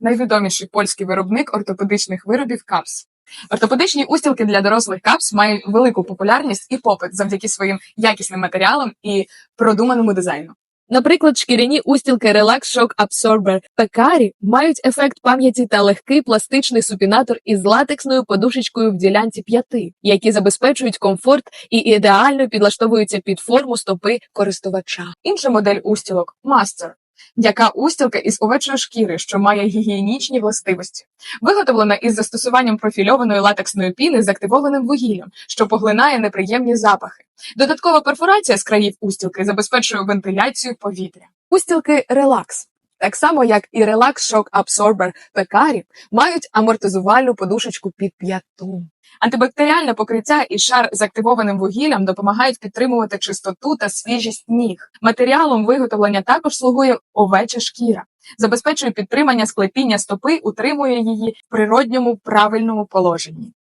найвідоміший польський виробник ортопедичних виробів КАПС. Ортопедичні устілки для дорослих КАПС мають велику популярність і попит завдяки своїм якісним матеріалам і продуманому дизайну. Наприклад, шкіряні устілки Relax Shock Absorber Pecari мають ефект пам'яті та легкий пластичний супінатор із латексною подушечкою в ділянці п'яти, які забезпечують комфорт і ідеально підлаштовуються під форму стопи користувача. Інша модель устілок Master, яка устілка із овечої шкіри, що має гігієнічні властивості, виготовлена із застосуванням профільованої латексної піни з активованим вугіллям, що поглинає неприємні запахи. Додаткова перфорація з країв устілки забезпечує вентиляцію повітря. Устілки Relax, так само як і Relax Shock Absorber Pecari, мають амортизувальну подушечку під п'яту. Антибактеріальне покриття і шар з активованим вугіллям допомагають підтримувати чистоту та свіжість ніг. Матеріалом виготовлення також слугує овеча шкіра, забезпечує підтримання склепіння стопи, утримує її в природньому правильному положенні.